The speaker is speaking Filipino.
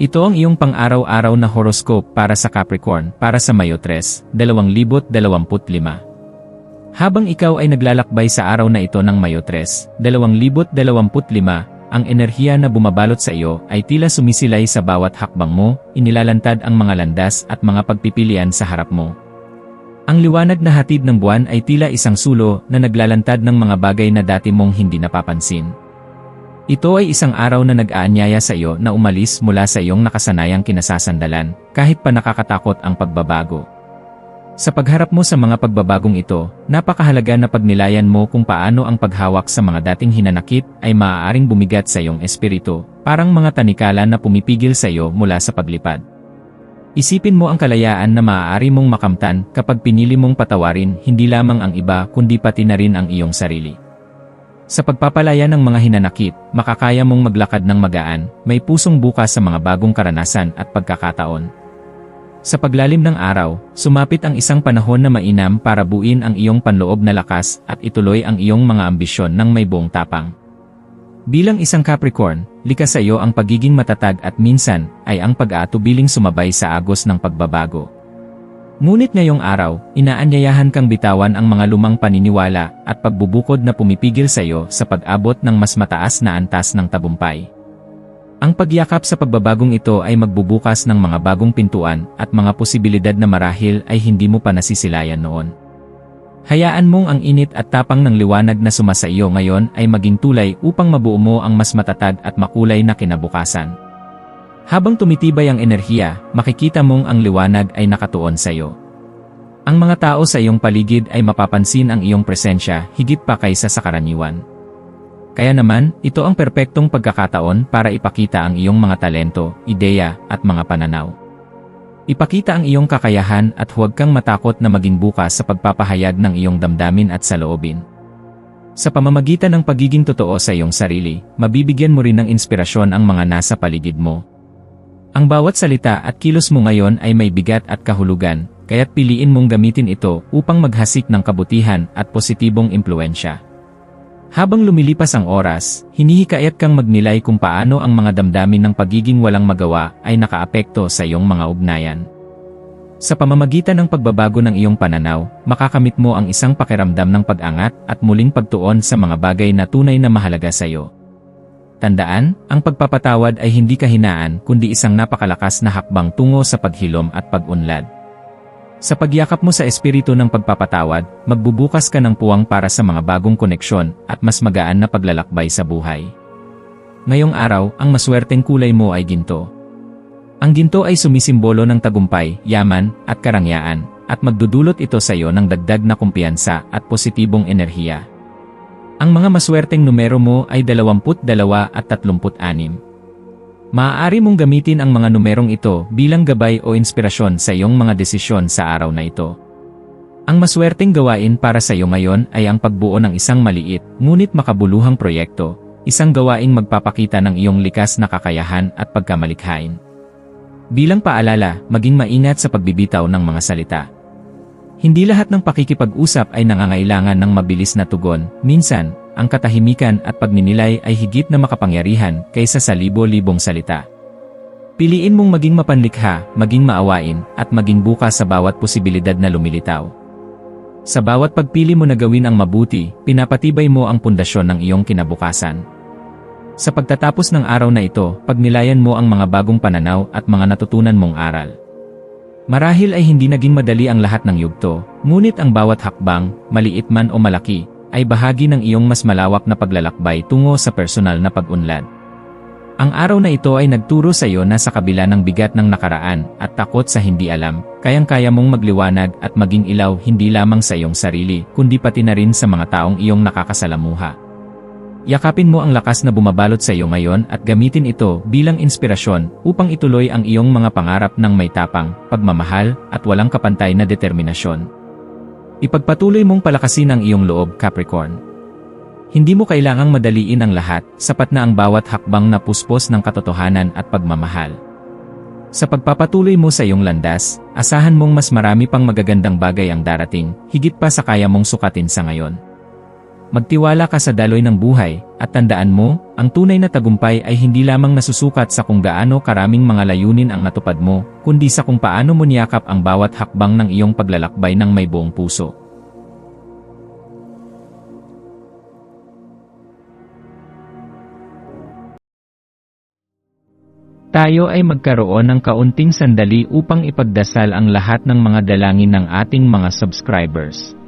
Ito ang iyong pang-araw-araw na horoscope para sa Capricorn para sa Mayo 3, 2025. Habang ikaw ay naglalakbay sa araw na ito ng Mayo 3, 2025, ang enerhiya na bumabalot sa iyo ay tila sumisilay sa bawat hakbang mo, inilalantad ang mga landas at mga pagpipilian sa harap mo. Ang liwanag na hatid ng buwan ay tila isang sulo na naglalantad ng mga bagay na dati mong hindi napapansin. Ito ay isang araw na nag-aanyaya sa iyo na umalis mula sa iyong nakasanayang kinasasandalan, kahit pa nakakatakot ang pagbabago. Sa pagharap mo sa mga pagbabagong ito, napakahalaga na pagnilayan mo kung paano ang paghawak sa mga dating hinanakit ay maaaring bumigat sa iyong espiritu, parang mga tanikala na pumipigil sa iyo mula sa paglipad. Isipin mo ang kalayaan na maaari mong makamtan kapag pinili mong patawarin hindi lamang ang iba kundi pati na rin ang iyong sarili. Sa pagpapalaya ng mga hinanakit, makakaya mong maglakad ng magaan, may pusong bukas sa mga bagong karanasan at pagkakataon. Sa paglalim ng araw, sumapit ang isang panahon na mainam para buin ang iyong panloob na lakas at ituloy ang iyong mga ambisyon ng may buong tapang. Bilang isang Capricorn, likas sa iyo ang pagiging matatag at minsan ay ang pag-aatubiling sumabay sa agos ng pagbabago. Ngunit ngayong araw, inaanyayahan kang bitawan ang mga lumang paniniwala at pagbubukod na pumipigil sa iyo sa pag-abot ng mas mataas na antas ng tabumpay. Ang pagyakap sa pagbabagong ito ay magbubukas ng mga bagong pintuan at mga posibilidad na marahil ay hindi mo pa nasisilayan noon. Hayaan mong ang init at tapang ng liwanag na sumasa iyo ngayon ay maging tulay upang mabuo mo ang mas matatag at makulay na kinabukasan. Habang tumitibay ang enerhiya, makikita mong ang liwanag ay nakatuon sa iyo. Ang mga tao sa iyong paligid ay mapapansin ang iyong presensya higit pa kaysa sa karaniwan. Kaya naman, ito ang perpektong pagkakataon para ipakita ang iyong mga talento, ideya, at mga pananaw. Ipakita ang iyong kakayahan at huwag kang matakot na maging bukas sa pagpapahayag ng iyong damdamin at saloobin. Sa pamamagitan ng pagiging totoo sa iyong sarili, mabibigyan mo rin ng inspirasyon ang mga nasa paligid mo, ang bawat salita at kilos mo ngayon ay may bigat at kahulugan, kaya't piliin mong gamitin ito upang maghasik ng kabutihan at positibong impluensya. Habang lumilipas ang oras, hinihikayat kang magnilay kung paano ang mga damdamin ng pagiging walang magawa ay nakaapekto sa iyong mga ugnayan. Sa pamamagitan ng pagbabago ng iyong pananaw, makakamit mo ang isang pakiramdam ng pag-angat at muling pagtuon sa mga bagay na tunay na mahalaga sa iyo. Tandaan, ang pagpapatawad ay hindi kahinaan kundi isang napakalakas na hakbang tungo sa paghilom at pag-unlad. Sa pagyakap mo sa espiritu ng pagpapatawad, magbubukas ka ng puwang para sa mga bagong koneksyon at mas magaan na paglalakbay sa buhay. Ngayong araw, ang maswerteng kulay mo ay ginto. Ang ginto ay sumisimbolo ng tagumpay, yaman, at karangyaan, at magdudulot ito sa iyo ng dagdag na kumpiyansa at positibong enerhiya. Ang mga maswerteng numero mo ay 22 at 36. Maaari mong gamitin ang mga numerong ito bilang gabay o inspirasyon sa iyong mga desisyon sa araw na ito. Ang maswerteng gawain para sa iyo ngayon ay ang pagbuo ng isang maliit, ngunit makabuluhang proyekto, isang gawaing magpapakita ng iyong likas na kakayahan at pagkamalikhain. Bilang paalala, maging maingat sa pagbibitaw ng mga salita. Hindi lahat ng pakikipag-usap ay nangangailangan ng mabilis na tugon. Minsan, ang katahimikan at pagninilay ay higit na makapangyarihan kaysa sa libo-libong salita. Piliin mong maging mapanlikha, maging maawain, at maging bukas sa bawat posibilidad na lumilitaw. Sa bawat pagpili mo na gawin ang mabuti, pinapatibay mo ang pundasyon ng iyong kinabukasan. Sa pagtatapos ng araw na ito, pagnilayan mo ang mga bagong pananaw at mga natutunan mong aral. Marahil ay hindi naging madali ang lahat ng yugto, ngunit ang bawat hakbang, maliit man o malaki, ay bahagi ng iyong mas malawak na paglalakbay tungo sa personal na pag-unlad. Ang araw na ito ay nagturo sa iyo na sa kabila ng bigat ng nakaraan at takot sa hindi alam, kayang-kaya mong magliwanag at maging ilaw hindi lamang sa iyong sarili, kundi pati na rin sa mga taong iyong nakakasalamuha. Yakapin mo ang lakas na bumabalot sa iyo ngayon at gamitin ito bilang inspirasyon upang ituloy ang iyong mga pangarap ng may tapang, pagmamahal, at walang kapantay na determinasyon. Ipagpatuloy mong palakasin ang iyong loob, Capricorn. Hindi mo kailangang madaliin ang lahat, sapat na ang bawat hakbang na puspos ng katotohanan at pagmamahal. Sa pagpapatuloy mo sa iyong landas, asahan mong mas marami pang magagandang bagay ang darating, higit pa sa kaya mong sukatin sa ngayon. Magtiwala ka sa daloy ng buhay, at tandaan mo, ang tunay na tagumpay ay hindi lamang nasusukat sa kung gaano karaming mga layunin ang natupad mo, kundi sa kung paano mo niyakap ang bawat hakbang ng iyong paglalakbay ng may buong puso. Tayo ay magkaroon ng kaunting sandali upang ipagdasal ang lahat ng mga dalangin ng ating mga subscribers